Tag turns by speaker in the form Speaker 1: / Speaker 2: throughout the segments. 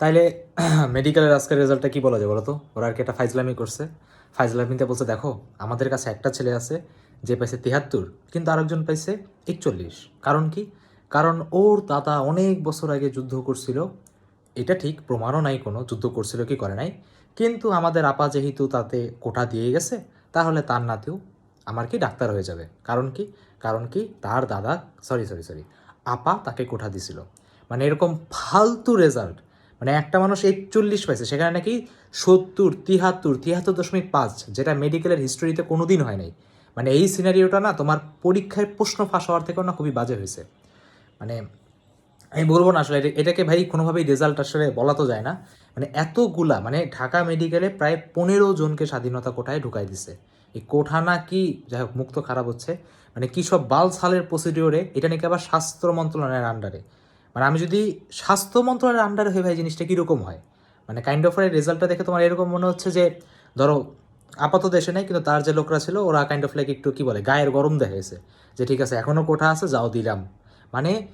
Speaker 1: তাইলে মেডিকেলের আজকের রেজাল্টটা কি বলা যায় বলো তো ওরা আর কি একটা ফাইজলামি করছে। ফাইজলামিতে বলছে, দেখো, আমাদের কাছে একটা ছেলে আছে যে পাইছে তিহাত্তর, কিন্তু আরেকজন পাইছে একচল্লিশ। কারণ কি? কারণ ওর দাদা অনেক বছর আগে যুদ্ধ করছিল। এটা ঠিক, প্রমাণও নাই কোনো, যুদ্ধ করছিল কি করে নাই। কিন্তু আমাদের আপা যেহেতু তাতে কোটা দিয়ে গেছে, তাহলে তার নাতেও আমার কি ডাক্তার হয়ে যাবে। কারণ কি? কারণ কি? তার দাদা সরি সরি সরি আপা তাকে কোঠা দিছিল। মানে এরকম ফালতু রেজাল্ট মানে একটা মানুষ একচল্লিশ পাইছে, সেখানে নাকি সত্তর, তিহাত্তর তিয়াত্তর দশমিক পাঁচ, যেটা মেডিকেলের হিস্টোরিতে কোনো দিন হয় নাই। মানে এই সিনারিওটা না তোমার পরীক্ষায় প্রশ্ন ফাঁস হওয়ার থেকেও না খুবই বাজে হয়েছে। মানে আমি বলব না আসলে এটাকে ভাই কোনোভাবেই রেজাল্ট আসলে বলা তো যায় না। মানে এতগুলা মানে ঢাকা মেডিকেলে প্রায় পনেরো জনকে স্বাধীনতা কোঠায় ঢুকাই দিছে। এই কোঠা না কি, যাই হোক মুক্ত খারাপ হচ্ছে। মানে কি সব বাল সালের প্রসিডিওরে এটা নাকি আবার স্বাস্থ্য মন্ত্রণালয়ের আন্ডারে মানে আমি যদি স্বাস্থ্য মন্ত্রণালয়ের আন্ডারে হয়ে ভাই জিনিসটা কীরকম হয়? মানে কাইন্ড অফ রেজাল্টটা দেখে তোমার এরকম মনে হচ্ছে যে, ধরো আপাতত দেশে নেই, কিন্তু তার যে লোকরা ছিল, ওরা কাইন্ড অফ লাইক একটু কি বলে, গায়ের গরম দেখাইছে। যে ঠিক আছে এখনও কোঠা আছে, যাও দিলাম। মানে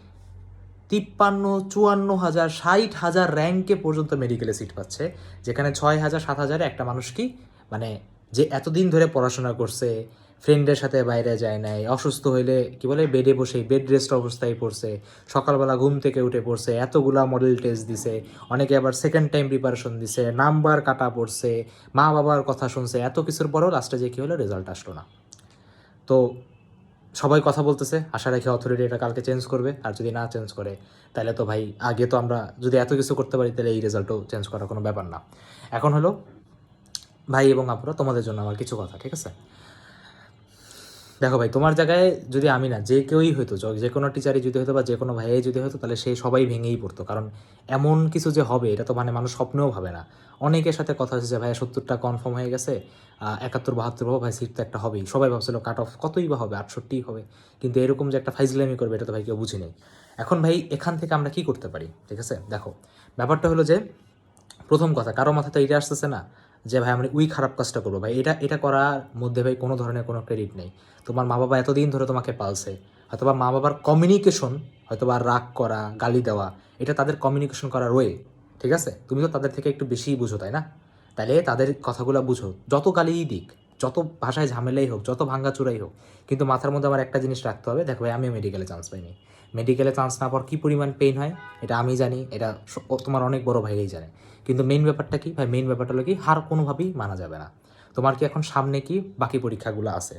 Speaker 1: তিপ্পান্ন, চুয়ান্ন হাজার, ষাট হাজার র্যাঙ্কে পর্যন্ত মেডিকেলে সিট পাচ্ছে, যেখানে ছয় হাজার, সাত হাজারে একটা মানুষ কি মানে যে এতদিন ধরে পড়াশোনা করছে ফ্রেন্ডের সাথে বাইরে যায় নাই, অসুস্থ হইলে কি বলে, বেডে বসে বেড রেস্ট অবস্থায় পড়ছে, সকালবেলা ঘুম থেকে উঠে পড়ছে, এতগুলা মডেল টেস্ট দিছে, অনেকে আবার সেকেন্ড টাইম প্রিপারেশন দিছে, নাম্বার কাটা পড়ছে, মা বাবার কথা শুনছে, এত কিছুর পরও লাস্টে যে কি হলো রেজাল্ট আসলো না। তো সবাই কথা বলতেছে, আশা রাখি অথরিটি এটা কালকে চেঞ্জ করবে, আর যদি না চেঞ্জ করে, তাহলে তো ভাই, আগে তো আমরা যদি এত কিছু করতে পারি, তাহলে এই রেজাল্টও চেঞ্জ করার কোনো ব্যাপার না। এখন হলো, ভাই এবং আপুরা, তোমাদের জন্য আমার কিছু কথা, ঠিক আছে? দেখো ভাই, তোমার জায়গায় যদি আমি না, যে কেউই হতো যে কোনো টিচারই যদি হতো বা যে কোনো ভাইয়াই যদি হতো তাহলে সেই সবাই ভেঙেই পড়তো। কারণ এমন কিছু যে হবে, এটা তো মানে মানুষ স্বপ্নেও ভাবে না। অনেকের সাথে কথা হচ্ছে যে, ভাইয়া, সত্তরটা কনফার্ম হয়ে গেছে একাত্তর, বাহাত্তর বাবা, ভাই, সিট তো একটা হবেই। সবাই ভাবছিল কাট অফ কতই বা হবে, আটষট্টি হবে। কিন্তু এরকম যে একটা ফাইজলামি করবে, এটা তো ভাই কেউ বুঝি নেই। এখন ভাই, এখান থেকে আমরা কি করতে পারি? ঠিক আছে? দেখো, ব্যাপারটা হলো যে, প্রথম কথা, কারও মাথাতে এটা আসতেছে না যে, ভাই, আমি ওই খারাপ কাজটা করব, ভাই। এটা এটা করার মধ্যে, ভাই, কোনো ধরনের কোনো ক্রেডিট নেই। তোমার মা বাবা এতদিন ধরে তোমাকে পালছে। হয়তোবা মা বাবার কমিউনিকেশন হয়তোবা রাগ করা, গালি দেওয়া, এটা তাদের কমিউনিকেশন করা রয়ে ঠিক আছে? তুমি তো তাদের থেকে একটু বেশিই বুঝো, তাই না? তাহলে তাদের কথাগুলো বুঝো। যত গালিই দিক যত ভাষায় ঝামেলাই হোক, যত ভাঙ্গাচুরাই হোক, কিন্তু মাথার মধ্যে আমার একটা জিনিস রাখতে হবে। দেখো ভাই, আমিও মেডিকেলে চান্স পাইনি। মেডিকেলে চান্স না পাওয়ার কী পরিমাণ পেইন হয়, এটা আমি জানি, এটা তোমার অনেক বড় ভাইরাই জানে। কিন্তু মেইন ব্যাপারটা কি? ভাই মেইন ব্যাপারটা হলো কি, হার কোনোভাবেই মানা যাবে না। তোমার কি এখন সামনে কি বাকি পরীক্ষাগুলো আছে?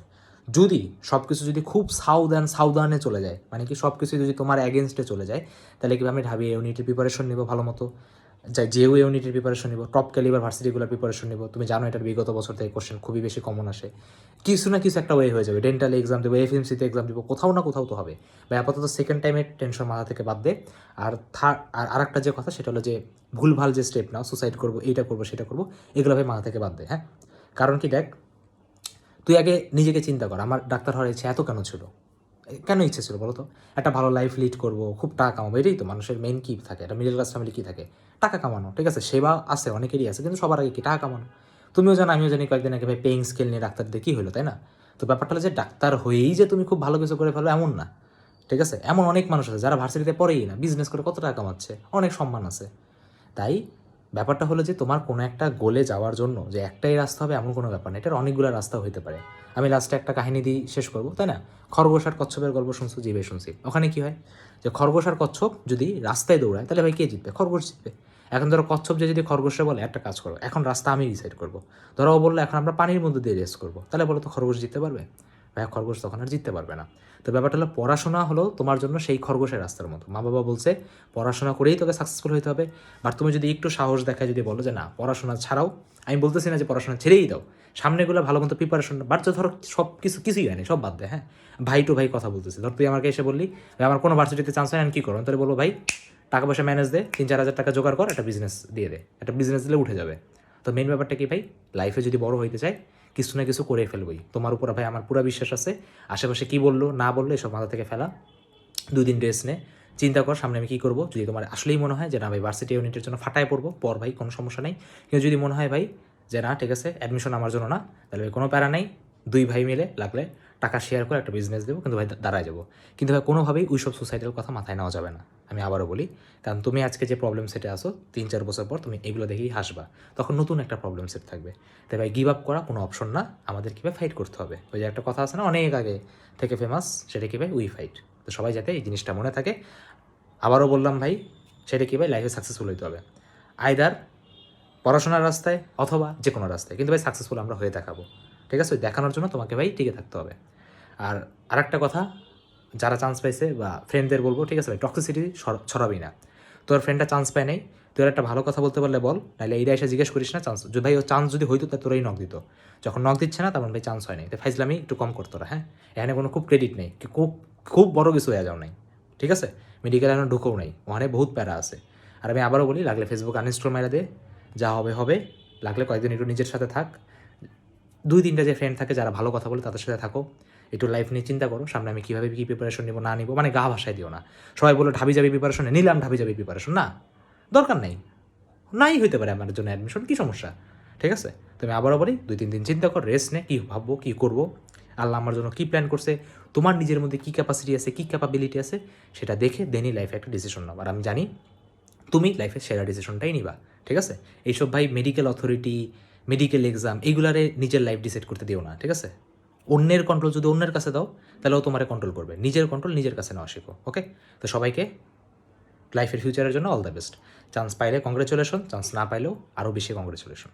Speaker 1: যদি সব কিছু যদি খুব সাউদান সাউদানে চলে যায় মানে কি সব কিছু যদি তোমার অ্যাগেনস্টে চলে যায়, তাহলে কি আমি ঢাবি ইউনিটের প্রিপারেশন নেব ভালো মতো? যাই যেও ইউনিটের প্রিপারেশন নিব টপ ক্যালিবার ভার্সিটিগুলোর প্রিপারেশন নিব। তুমি জানো এটার বিগত বছর থেকে কোশ্চেন খুবই বেশি কমন আসে। কিছু না কিছু একটা ওয়ে হয়ে যাবে। ডেন্টাল এক্সাম দেবো এফএমসিতে এক্সাম দেবো, কোথাও না কোথাও তো হবে। বা আপাতত সেকেন্ড টাইমের টেনশন মাথা থেকে বাদ দে। আর থার্ড আর আরেকটা যে কথা, সেটা হলো যে ভুলভাল যে স্টেপ নাও সুসাইড করব, এইটা করব, সেটা করব, এগুলো ভাই মাথা থেকে বাদ দে হ্যাঁ? কারণ কি দেখ, তুই আগে নিজেকে চিন্তা কর, আমার ডাক্তার হওয়ার ইচ্ছে এত কেন ছিল? কেন ইচ্ছে ছিল বলো তো? একটা ভালো লাইফ লিড করব, খুব টাকা কামাবো, এটাই তো মানুষের মেন কি থাকে, একটা মিডল ক্লাস ফ্যামিলি কী থাকে? টাকা কামানো, ঠিক আছে? সেবা আছে, অনেকেরই আছে, কিন্তু সবার আগে কি? টাকা কামানো। তুমিও জানো, আমিও জানি কয়েকদিন আগে ভাই পেইং স্কেল নিয়ে ডাক্তার দিয়ে কী হলো, তাই না? তো ব্যাপারটা হলো যে ডাক্তার হয়েই যে তুমি খুব ভালো কিছু করে ফেলো, এমন না, ঠিক আছে? এমন অনেক মানুষ আছে যারা ভার্সিটিতে পড়েই না বিজনেস করে কত টাকা কামাচ্ছে, অনেক সম্মান আছে। তাই ব্যাপারটা হলো যে তোমার কোনো একটা গোলে যাওয়ার জন্য যে একটাই রাস্তা হবে এমন কোনো ব্যাপার না, এটার অনেকগুলো রাস্তা হইতে পারে। আমি লাস্টে একটা কাহিনী দিয়ে শেষ করব, তাই না? খরগোশ আর কচ্ছপের গল্প শুনছো, জিবে শুনছি। ওখানে কি হয়? যে খরগোশ আর কচ্ছপ যদি রাস্তায় দৌড়ায়, তাহলে ভাই কে জিতবে? খরগোশ জিতবে। এখন ধরো কচ্ছপ যে যদি খরগোশে বলে, একটা কাজ করো, এখন রাস্তা আমি ডিসাইড করব। ধরো ও বলল, এখন আমরা পানির মধ্যে দিয়ে রেস করব। তাহলে বলো তো খরগোশ জিততে পারবে? ভাই খরগোশ তখন আর জিততে পারবে না। তো ব্যাপারটা হলো পড়াশোনা হলো তোমার জন্য সেই খরগোশের রাস্তার মতো। মা বাবা বলছে, পড়াশোনা করেই তোকে সাকসেসফুল হতে হবে। বাট তুমি যদি একটু সাহস দেখায় যদি বলো যে, না, পড়াশোনা ছাড়াও, আমি বলতেছি না যে পড়াশোনা ছেড়েই দাও। সামনেগুলো ভালো মতো প্রিপারেশন বাট ধরো সব কিছু, কিছুই হয়নি, সব বাদ দেয় হ্যাঁ? ভাই টু ভাই কথা বলতেছি। ধর তুই আমাকে এসে বললি, ভাই, আমার কোনো ভার্সিটিতে চান্স হয় আমি কী করো তাহলে বলব, ভাই, টাকা পয়সা ম্যানেজ দে, তিন চার হাজার টাকা জোগাড় কর, একটা বিজনেস দিয়ে দে, একটা বিজনেস দিলে উঠে যাবে। তো মেন ব্যাপারটা কি ভাই? লাইফে যদি বড় হইতে চাই কিছু না কিছু করে ফেলবই। তোমার উপর ভাই আমার পুরো বিশ্বাস আছে। আশেপাশে কি বলল, না বলল এসব মাথা থেকে ফেলা। দুই দিন ড্রেস নে। চিন্তা কর, সামনে আমি কী করব? যদি তোমার আসলেই মনে হয় যে না ভাই ভার্সিটি ইউনিটের জন্য ফাটায় পড়ব, পর ভাই কোনো সমস্যা নেই। কিন্তু যদি মনে হয় ভাই যে না, ঠিক আছে অ্যাডমিশন আমার জন্য না, তাহলে ভাই কোনো প্যারা নেই। দুই ভাই মিলে লাগলে টাকা শেয়ার করে একটা বিজনেস দেবো, কিন্তু ভাই দাঁড়ায় যাব। কিন্তু ভাই কোনোভাবেই ওই সব সুসাইডাল কথা মাথায় নেওয়া যাবে না, আমি আবারও বলি। কারণ তুমি আজকে যে প্রবলেম সেটে আসো তিন চার বছর পর তুমি এগুলো দেখেই হাসবা। তখন নতুন একটা প্রবলেম সেট থাকবে। তাই ভাই গিভ আপ করা কোনো অপশন না আমাদের কীভাবে ফাইট করতে হবে। ওই যে একটা কথা আছে না, অনেক আগে থেকে ফেমাস সেটা কী ভাই? উই ফাইট তো সবাই যাতে এই জিনিসটা মনে থাকে। আবারও বললাম ভাই, সেটা কী ভাই? লাইফে সাকসেসফুল হইতে হবে। আইদার পড়াশোনার রাস্তায় অথবা যে কোনো রাস্তায়। কিন্তু ভাই সাকসেসফুল আমরা হয়ে দেখাবো। ঠিক আছে? ওই দেখানোর জন্য তোমাকে ভাই টিকে থাকতে হবে। আর আরেকটা কথা, যারা চান্স পাইছে বা ফ্রেন্ডদের বলব, ঠিক আছে ভাই টক্সিসিটি ছড়াবি না। তোর ফ্রেন্ডটা চান্স পায় নাই, তোর একটা ভালো কথা বলতে পারলে বল, নাহলে এইটা এসে জিজ্ঞেস করিস না চান্স যদি ভাই ও চান্স যদি হইতো তা তোরাই নক দিত। যখন নক দিচ্ছে না, তখন ভাই চান্স হয় নাই। তো ফাইজলামি একটু কম করতো হ্যাঁ? এখানে কোনো খুব ক্রেডিট নেই খুব খুব বড় কিছু হয়ে যাও নাই, ঠিক আছে? মেডিকেল এখন ঢুকেও নাই, ওখানে বহুত প্যারা আছে। আর আমি আবারও বলি, লাগলে ফেসবুক আনইনস্টল মেরা দে, যা হবে হবে। লাগলে কয়েকদিন একটু নিজের সাথে থাক। দুই তিনটা যে ফ্রেন্ড থাকে যারা ভালো কথা বলে তাদের সাথে থাকো। একটু লাইফ নিয়ে চিন্তা করো, সামনে আমি কীভাবে কী প্রিপারেশন নেব, না নিবো মানে গা ভাষায় দিও না। সবাই বলো ঢাবি যাবি প্রিপারেশন নিলাম ঢাবি যাবি প্রিপারেশন না, দরকার নেই। নাই হইতে পারে আমার জন্য অ্যাডমিশন কী সমস্যা? ঠিক আছে, তুমি আবারও বলি, দুই তিন দিন চিন্তা কর রেস্ট নে, কী ভাববো, কী করব? আল্লাহ আমার জন্য কী প্ল্যান করছে, তোমার নিজের মধ্যে কী ক্যাপাসিটি আছে, কী ক্যাপাবিলিটি আছে, সেটা দেখে দেনই লাইফে একটা ডিসিশন নাও। আর আমি জানি, তুমি লাইফের সেরা ডিসিশনটাই নিবা। ঠিক আছে? এইসব ভাই মেডিকেল অথরিটি মেডিকেল এক্সাম এগুলারে নিজের লাইফ ডিসাইড করতে দিও না, ঠিক আছে? অন্যের কন্ট্রোল যদি অন্যের কাছে দাও, তাহলেও তোমারে কন্ট্রোল করবে। নিজের কন্ট্রোল নিজের কাছে নেওয়া শেখো ওকে তো সবাইকে লাইফের ফিউচারের জন্য অল দ্য বেস্ট চান্স পাইলে কংগ্রেচুলেশন চান্স না পাইলেও আরও বেশি কংগ্রেচুলেশন